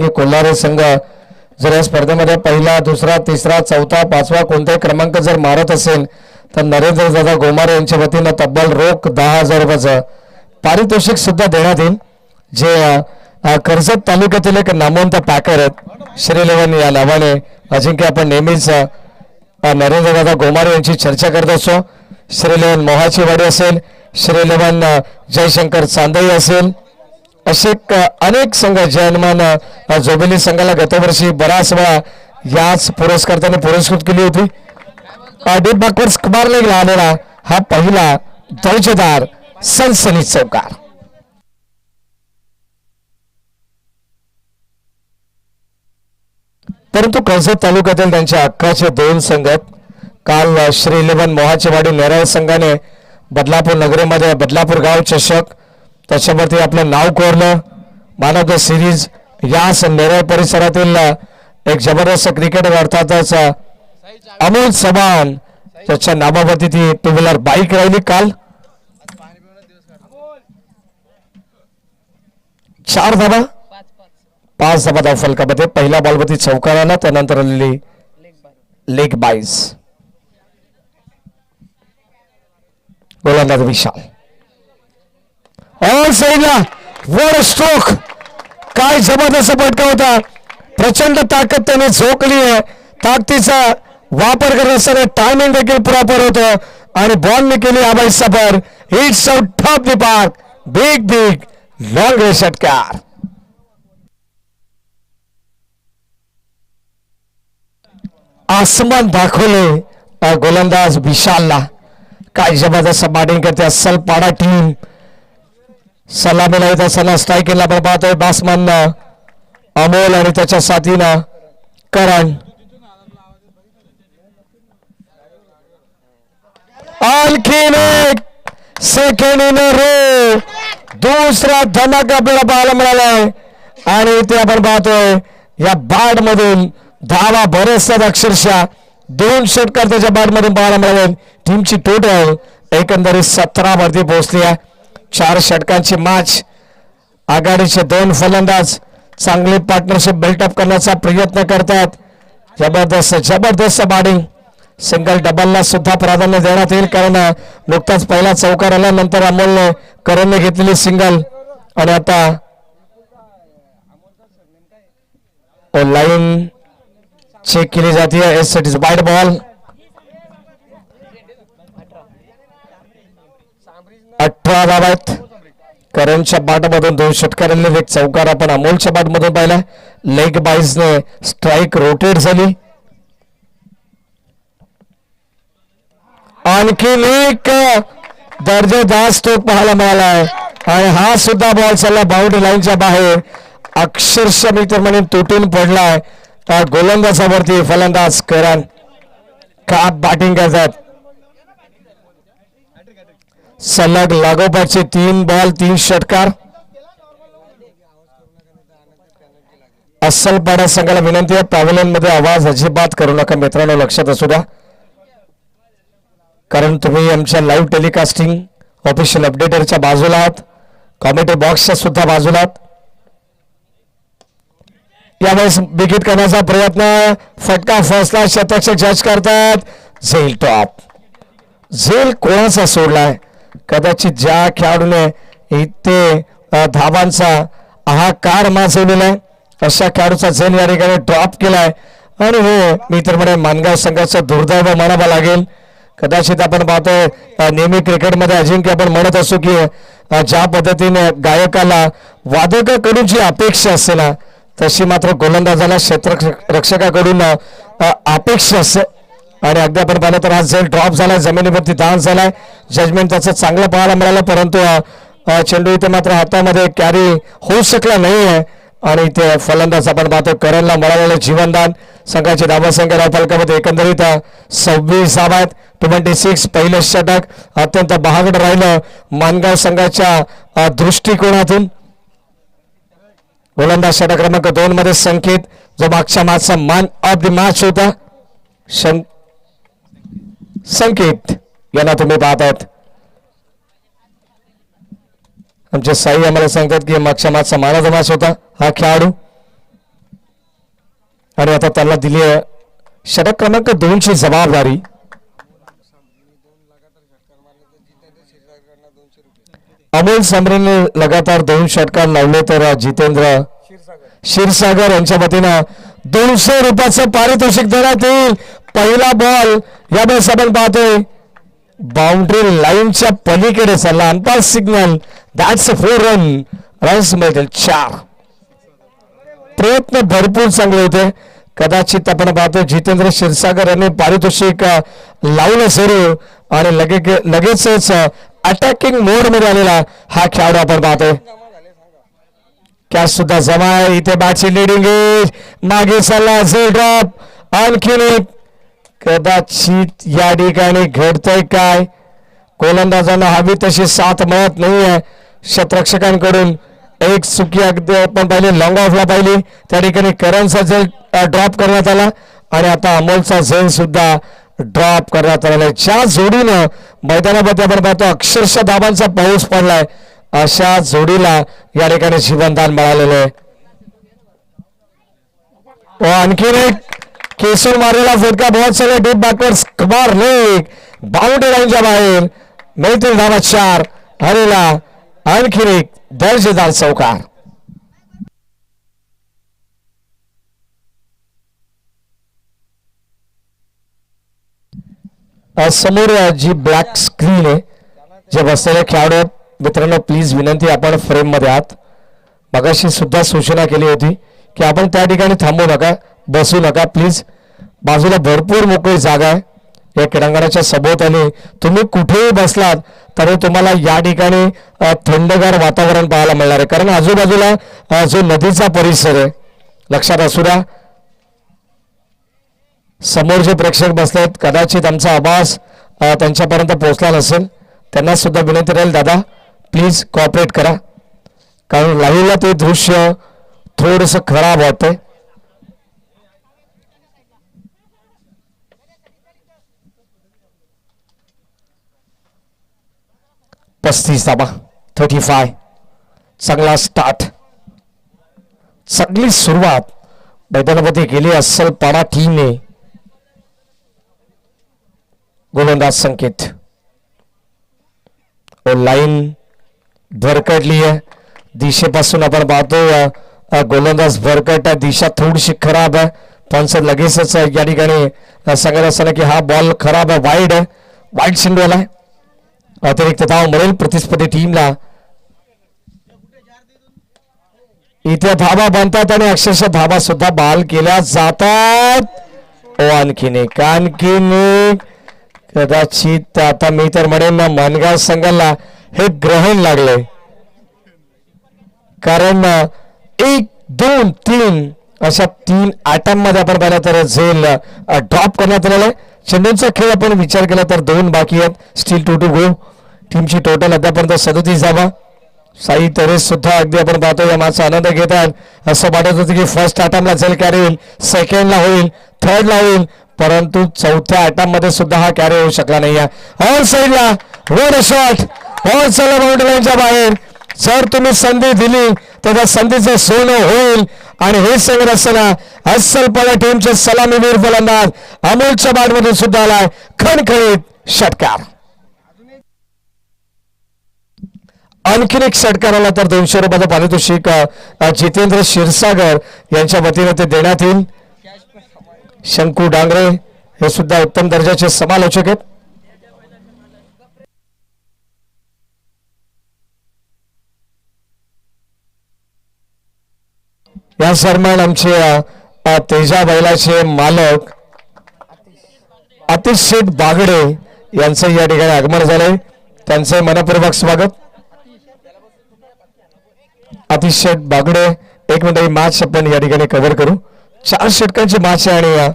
हे कोल्हारे संघ जर या स्पर्धेमध्ये पहिला दुसरा तिसरा चौथा पाचवा कोणताही क्रमांक जर मारत असेल तर नरेंद्र दादा गोमारे यांच्या वतीनं तब्बल रोख दहा हजार रुपयाचं पारितोषिक सुद्धा देण्यात येईल. जे कर्जत तालुक्यातील एक नामवंत पॅकर आहेत श्रीलेवन या नावाने अजिंक्य आपण नेहमीच नरेंद्र दादा गोमारे यांची चर्चा करत असतो. श्रीलेवन मोहाची वाडी असेल श्रीलेवन जयशंकर चांदई असेल असे अनेक संघ जयनमान अ, जोबेली संघाला गतवर्षी बराच वेळा याच पुरस्कर्त्याने पुरस्कृत केली होती. डीप बॅकवर्ड कुमारने लावलेला हा पहिला दर्जेदार सनसनी चौकार. परंतु कर्जत तालुक्यातील त्यांच्या हक्काचे दोन संघ काल श्रीलेवन श्री इलेव्हन मोहाचेवाडी नेरळ संघाने बदलापूर नगरीमध्ये बदलापूर गाव चषक त्याच्यावरती आपलं नाव कोरलं. मॅन ऑफ द सिरीज याच नेरळ परिसरातील एक जबरदस्त क्रिकेटर अर्थातच अमोल चव्हाण त्याच्या नामावरती ती टू व्हीलर बाईक राहिली काल. चार धाबा पाच धाबा धाव फलकामध्ये पहिल्या बॉलवरती चौकाराला त्यानंतर आलेली लेग बाईस गोलंदाज विशाल. ऑल साईडला वर स्ट्रोक काय जबरदस्त फटका होता. प्रचंड ताकद त्याने झोकली आहे. ताकदीचा वापर करत असताना टायमिंग देखील प्रॉपर होतं. आणि बॉलने केली आबाई सफर. It's out top the park big big long race षटकार आसमान दाखवले. गोलंदाज विशालला. काय जबरदस्त बॅटिंग करते अस्सल पाडा टीम सलामीला येत असताना स्ट्रायकिंगला आपण पाहतोय बासमन अमोल आणि त्याच्या साथीनं करण. आणखीन एक सेकंड इन रो दुसरा धमाका आपल्याला पाहायला मिळालाय. आणि इथे आपण पाहतोय या बाड मधून धावा बरेचशात अक्षरशः दोन षटकार त्याच्या बॅट मधून पाहायला मिळाले. टीमची टोटल एकंदरीत सतरा वरती पोहोचली आहे. चार षटकांची मॅच आघाडीचे दोन फलंदाज चांगली पार्टनरशिप बिल्टअप करण्याचा प्रयत्न करतात. जबरदस्त जबरदस्त बॅटिंग सिंगल डबलला सुद्धा प्राधान्य देण्यात येईल कारण नुकताच पहिला चौकार आल्यानंतर अमोलने करणने घेतलेली सिंगल आणि आता लाईन चेक केली जाते. As it is wide ball अठरा धावा आहेत करणच्या बाटमधून दोन षटकारांनी एक चौकार आपण अमोलच्या बाटमधून पाहिला लेग बाईजने स्ट्राईक रोटेट झाली. आणखीन एक दर्जेदार स्ट्रोक पाहायला मिळाला आहे आणि हा सुद्धा बॉल चालला बाउंड्री लाईनच्या बाहेर. अक्षरशः मी तर म्हणेन तुटून पडलाय. गोलंदाजावरती फलंदाज करण. का बॅटिंग करतात? सलग लागोपाठचे तीन बॉल तीन षटकार. अस्सलपाडा संघाला विनंती आहे. पॅव्हलियनमध्ये आवाज अजिबात करू नका. मित्रांनो लक्षात असू द्या. कारण तुम्ही आमच्या लाईव्ह टेलिकास्टिंग ऑफिशियल अपडेटरच्या बाजूला आहात. कॉमेंटी बॉक्सच्या सुद्धा बाजूला आहात. यावेळेस बिगिट करण्याचा प्रयत्न फटका फसला. शतक जज करतात. झेल टॉप. झेल कोणाचा सोडलाय? कदाचित ज्या खेळाडूने इथे धाबांचा धावांचा हाकार माजवलेला आहे अशा खेळाडूचा झेल या ठिकाणी ड्रॉप केलाय. आणि हे मी तर म्हणे मानगाव संघाचं दुर्दैव म्हणावा लागेल. कदाचित आपण पाहतो नेहमी क्रिकेटमध्ये अजिंक्य आपण म्हणत असू की ज्या पद्धतीने गायकाला वादकाकडून जी अपेक्षा असते ना तशी मात्र गोलंदाजाला क्षेत्ररक्षकाकडून अ, अपेक्षा असते. आणि अगदी आपण पाहिलं तर आज झेल ड्रॉप झालाय जमिनीवरती दान झालाय. जजमेंट त्याचं चांगलं पाहायला मिळालं परंतु चेंडू इथे मात्र हातामध्ये कॅरी होऊ शकला नाही आहे आणि इथे फलंदाज आपण पाहतो करणला मिळालेलं जीवनदान. संघाची धावसंख्या फलकामध्ये एकंदरीत सव्वीस धावा आहेत ट्वेंटी सिक्स पहिलं षटक अत्यंत बहागड राहिलं मानगाव संघाच्या दृष्टिकोनातून. गोलंदाज षटक क्रमांक दोन मध्ये संकेत जो मागच्या मॅचचा मान ऑफ द मॅच होता. शं- संकेत. यांना तुम्ही पाहतात. आमचे साई आम्हाला सांगतात की मागच्या मागचा मान होता. हा खेळाडू. आणि आता त्यांना दिली आहे षटक क्रमांक दोनची जबाबदारी. अमोल समरेने लगातार दोन षटकार लावले तर जितेंद्र क्षीरसागर यांच्या वतीनं दोनशे रुपयाचं पारितोषिक देण्यात येईल. पहिला बॉल यावेळेस आपण पाहतोय. बाउंड्री लाईनच्या पलीकडे चालला. Umpire signal that's four run runs मिळतील चार प्रयत्न भरपूर चांगले होते. कदाचित आपण पाहतो जितेंद्र क्षीरसागर यांनी पारितोषिक लावलं सुरू. आणि लगे लगेचच अटॅकिंग मोडमध्ये आलेला हा खेळाडू आपण पाहतोय. कॅच सुद्धा जमा आहे. इथे बॅटची लिडिंग मागे चालला झेल ड्रॉप आणखीन एक कदाचित या ठिकाणी घडतंय काय? गोलंदाजांना हवी तशी साथ मिळत नाहीये. शतरक्षकांकडून एक चुकी अगदी आपण पाहिली लॉंग ऑफला पाहिली. त्या ठिकाणी करणचा झेल ड्रॉप करण्यात आला. आणि आता अमोलचा झेल सुद्धा ड्रॉप करण्यात आलेला आहे. ज्या जोडीनं मैदानामध्ये आपण पाहतो अक्षरशः धाबांचा पाऊस पडलाय. अशा जोडीला या ठिकाणी जीवनदान मिळालेलं आहे. हो, आणखीन एक केसर मारलेला फटका बहुत सगळे डीप बॅकवर्ड कमार लेग बाउंड्री लाईनच्या बाहेर मिळतील धावा चार हरेला आणखी एक दर्जेदार चौकार. समोर जी ब्लॅक स्क्रीन आहे जे बसलेले खेळाडू मित्रांनो प्लीज विनंती आपण फ्रेममध्ये आहात. मगाशी सुद्धा सूचना केली होती की आपण त्या ठिकाणी थांबू नका. बसू नका प्लीज बाजूला भरपूर मोकळी जागा आहे. या क्रीडांगणाच्या सभोवताली तुम्ही कुठेही बसलात तरी तुम्हाला या ठिकाणी थंडगार वातावरण पाहायला मिळणार आहे. कारण आजूबाजूला जो नदीचा परिसर आहे लक्षात असू द्या. समोर जे प्रेक्षक बसलेत कदाचित आमचा आवाज त्यांच्यापर्यंत पोहोचला नसेल. त्यांना सुद्धा विनंती राहील दादा प्लीज कॉपरेट करा. कारण लाईव्हला ते दृश्य थोडंसं खराब वाटतंय. पस्तीस दाबा थर्टी फाय चांगला स्टार्ट चांगली सुरुवात मैदानामध्ये गेली अस्सल पाडा टीमने गोलंदाज संकेत व लाईन भरकटली आहे दिशेपासून आपण पाहतो गोलंदाज भरकट आहे दिशा थोडीशी खराब आहे पंच सांगत असताना की हा बॉल खराब आहे वाईड आहे वाईड शिंडवल आहे अतिरिक्त धाव मिळेल प्रतिस्पर्धी टीमला इथे धाबा बनतात आणि अक्षरशः धाबा सुद्धा बाल केल्या जातात ओ आणखीन एक आणखीन एक कदाचित आता मी तर म्हणेन ना मानगाव संघाला हे ग्रहण लागलंय कारण एक दोन तीन अशा तीन आयटममध्ये आपण पाहिलं तर झेल ड्रॉप करण्यात आलेला आहे. चेंडूंचा खेळ आपण विचार केला तर दोन बाकी आहेत. स्टील टू टू गो टीमची टोटल आतापर्यंत सदतीस धावा. साई तरेस सुद्धा अगदी आपण पाहतो या माचा आनंद घेतात असं वाटत होतं की फर्स्ट अटॅम्पला झेल कॅरी होईल. सेकंडला होईल. थर्डला होईल. परंतु चौथ्या अटॅम्पमध्ये सुद्धा हा कॅरी होऊ शकला नाही. ऑल साईडला वर शॉट ऑल साईडला बाउंड्री लाईनच्या बाहेर. जर तुम्ही संधी दिली तर त्या संधीचं सोनं होईल. आणि हे सांगत असताना अस्सलपणे टीमचे सलामीवीर फलंदाज अमोलच्या बॅटमधून सुद्धा आलाय खणखणीत षटकार. आणखीन एक षटकार आला तर दोनशे रुपयाचं पारितोषिक जितेंद्र क्षीरसागर यांच्या वतीने ते देण्यात येईल. शंकू डांगरे हे सुद्धा उत्तम दर्जाचे समालोचक आहेत. या दरम्यान आमचे तेजा बैलाचे मालक आतिश शेठ बागडे यांचं या ठिकाणी आगमन झालंय. त्यांचे मनपूर्वक स्वागत. आतिश शेठ बागडे एक मिनिट ही मॅच आपण या ठिकाणी कव्हर करू. चार षटकांची मॅच आहे आणि अ,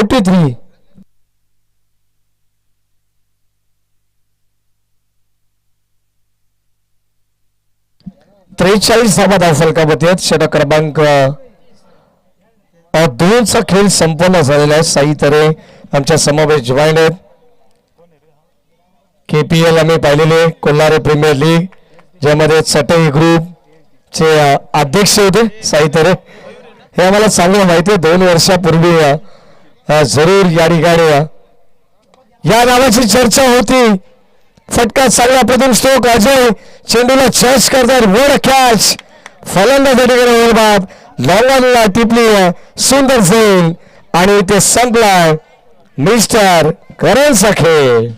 फोर्टी थ्री त्रेचाळीस धावा धावफलकामध्ये आहेत षटक क्रमांक. दोनचा खेळ संपन्न झालेला आहे. साई तरे आमच्या समावेश जॉईन आहेत. केपीएल आम्ही पाहिलेले कोल्हारे प्रीमियर लीग ज्यामध्ये चटई ग्रुप चे अध्यक्ष होते साई तरे. हे आम्हाला चांगलं माहिती आहे. दोन वर्षापूर्वी जरूर या ठिकाणी. या नावाची चर्चा होती. फटका चांगला प्रथम स्ट्रोक अजय चेंडूला चर्च करतात. वर कॅच फलंदाज या ठिकाणी बाद लॉंगनला टिपली सुंदर झेल आणि ते संपलाय. मिस्टर करण खेळ